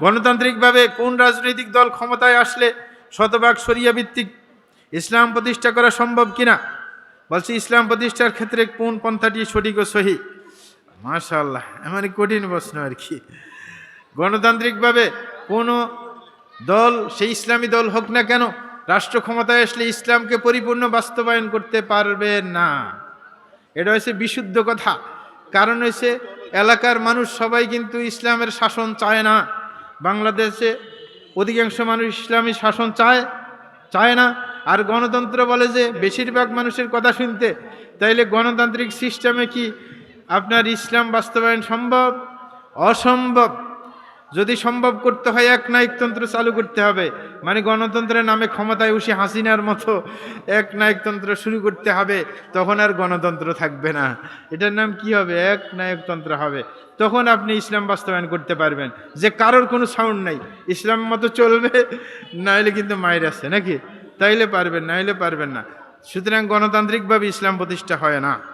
গণতান্ত্রিকভাবে কোন রাজনৈতিক দল ক্ষমতায় আসলে শতভাগ সরিয়া ভিত্তিক ইসলাম প্রতিষ্ঠা করা সম্ভব কিনা? বলছি, ইসলাম প্রতিষ্ঠার ক্ষেত্রে কোন পন্থাটি সঠিক ও সহি? মাশাল্লাহ এমন কঠিন প্রশ্ন আর কি। গণতান্ত্রিকভাবে কোনো দল, সেই ইসলামী দল হোক না কেন, রাষ্ট্র ক্ষমতায় আসলে ইসলামকে পরিপূর্ণ বাস্তবায়ন করতে পারবে না। এটা হচ্ছে বিশুদ্ধ কথা। কারণ হচ্ছে, এলাকার মানুষ সবাই কিন্তু ইসলামের শাসন চায় না। বাংলাদেশে অধিকাংশ মানুষ ইসলামী শাসন চায় চায় না। আর গণতন্ত্র বলে যে বেশিরভাগ মানুষের কথা শুনতে, তাইলে গণতান্ত্রিক সিস্টেমে কি আপনার ইসলাম বাস্তবায়ন সম্ভব? অসম্ভব। যদি সম্ভব করতে হয়, এক নায়কতন্ত্র চালু করতে হবে। মানে গণতন্ত্রের নামে ক্ষমতায় উঠে হাসিনার মতো এক নায়কতন্ত্র শুরু করতে হবে, তখন আর গণতন্ত্র থাকবে না। এটার নাম কি হবে? এক নায়কতন্ত্র হবে। তখন আপনি ইসলাম বাস্তবায়ন করতে পারবেন। যে কারোর কোনো সাউন্ড নাই। ইসলাম মতো চলবে নাইলে কিন্তু মায়ের আছে নাকি? তাইলে পারবেন নাইলে পারবেন না। সুতরাং গণতান্ত্রিকভাবে ইসলাম প্রতিষ্ঠা হয় না।